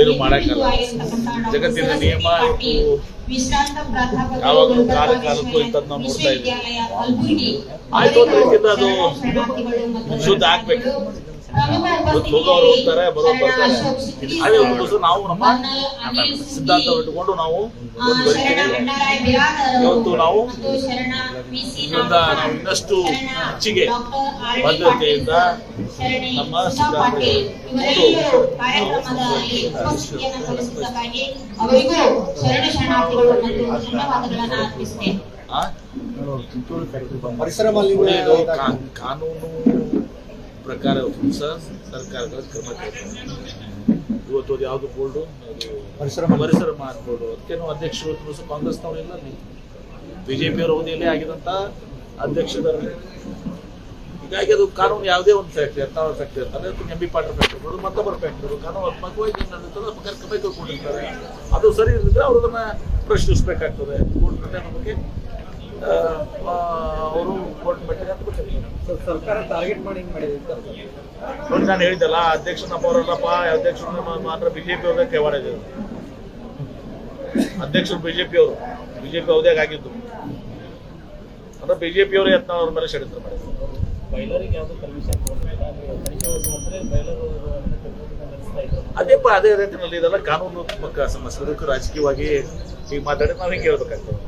ಏನು ಮಾಡಕ್ಕಲ್ಲ ಜಗತ್ತಿನ ನಿಯಮ ಯಾವಾಗಲೂ ಕಾಲ ಕಾಲಕ್ಕೂ ಇಂಥದ್ದು ನಾವು ನೋಡ್ತಾ ಇದ್ದೀವಿ. ಆಯ್ತು, ಒಂದು ರೀತಿಯಿಂದ ಅದು ಶುದ್ಧ ಆಗ್ಬೇಕು. ಪ್ರಮುಖ ಇವತ್ತು ಹೋಗೋರು ಹೋಗ್ತಾರೆ ಬರೋರು ಬರ್ತಾರೆ ಅದೇ ಒಂದು ದಿವಸ ನಾವು ನಮ್ಮ ಬನ್ನಲ್ ಅನಿಲ್ ಸುಂಗಿ, ಸಿದ್ಧಾಂತ ಇಟ್ಟುಕೊಂಡು ನಾವು ಒಂದು ಬರೀತೀವಿ ಇವತ್ತು ನಾವು ಇದರಿಂದ ನಾವು ಇನ್ನಷ್ಟು ಹೆಚ್ಚಿಗೆ ಡಾಕ್ಟರ್ ಶರಣಿ ನಮ್ಮ ಸುಧಾ ಪಾಟೀಲ್ ಇವರೆಲ್ಲರೂ ಕಾರ್ಯಕ್ರಮದಲ್ಲಿ ಉಪಸ್ಥಿತಿಯನ್ನು ಸಲ್ಲಿಸಿದ್ದಕ್ಕಾಗಿ ಅವರಿಗೂ ಶರಣ ಶರಣಾರ್ಥಿಗಳು ಮತ್ತು ಧನ್ಯವಾದಗಳನ್ನು ಅರ್ಪಿಸುತ್ತೇನೆ ಆ? ಪರಿಸರ ಕಾನೂನು ಪ್ರಕಾರ ಸಹ ಸರ್ಕಾರಗಳ ಕ್ರಮ ಇವತ್ತು ಅದು ಯಾವುದು ಬೋರ್ಡು? ಪರಿಸರ. ಪರಿಸರ ಅದಕ್ಕೇನು ಅದಕ್ಕೆ ನಾವು ಅಧ್ಯಕ್ಷರು ಇವತ್ತು ದಿವಸ ಕಾಂಗ್ರೆಸ್ನವರು ಇಲ್ಲ ಅಲ್ಲಿ. ಬಿಜೆಪಿ ಅವರ ಅವಧಿಯಲ್ಲಿ ಆಗಿದಂತ ಅಧ್ಯಕ್ಷರಲ್ಲಿ ಹೀಗಾಗಿ ಅದು ಕಾನೂನು ಯಾವುದೇ ಒಂದು ಫ್ಯಾಕ್ಟ್ರಿ ಎತ್ತಾಳ ಫ್ಯಾಕ್ಟ್ರಿ ಅಂತಾರೆ ಅಥವಾ ಎಂ ಬಿ ಪಾಟರ್ ಫ್ಯಾಕ್ಟ್ರಿ ಇರ್ಬೋದು ಮತ್ತೊಬ್ಬರ ಫ್ಯಾಕ್ಟ್ರಿ ಕಾನೂನಾತ್ಮಕವಾಗಿ ಏನು ನಡೀತದೆ ಅದು ಪ್ರಕಾರ ಕ್ರಮ ಕೈಗೊಂಡಿರ್ತಾರೆ ಅದು ಸರಿ ಇಲ್ಲದಿದ್ರೆ ಅವರು ಅದನ್ನು ಪ್ರಶ್ನಿಸಬೇಕಾಗ್ತದೆ. ಕೋರ್ಟ್ ನಮಗೆ ಅವರು ಕೋರ್ಟ್ ಮೆಟ್ಟಿಗೆ ಅಂತ ಸರ್ಕಾರ ಟಾರ್ಗೆಟ್ ಮಾಡಿ ನೋಡಿ ನಾನು ಹೇಳಿದ್ದಲ್ಲ ಅಧ್ಯಕ್ಷ ನಮ್ಮವರಲ್ಲಪ್ಪ ಅಧ್ಯಕ್ಷರು ಮಾತ್ರ ಬಿಜೆಪಿ ಅವ್ರದೇ ಕೈವಾಡ ಇದೆ ಅಧ್ಯಕ್ಷರು ಬಿಜೆಪಿ ಅವರು. ಬಿಜೆಪಿ ಅವಧಿಯಾಗ ಆಗಿದ್ದು. ಅಂದ್ರೆ ಬಿಜೆಪಿ ಅವರು ಯತ್ನ ಅವ್ರ ಮೇಲೆ ಷಡ್ಯಂತ್ರ ಮಾಡಿದ್ರು. ಅದೇ ಅದೇ ರೀತಿಯಲ್ಲಿ ಇದೆಲ್ಲ ಕಾನೂನುತ್ಮಕ ಸಮಸ್ಯೆ ರಾಜಕೀಯವಾಗಿ ಈಗ ಮಾತಾಡಿ ನಾವು ಹಿಂಗೆ ಹೇಳ್ಬೇಕಾಗ್ತದೆ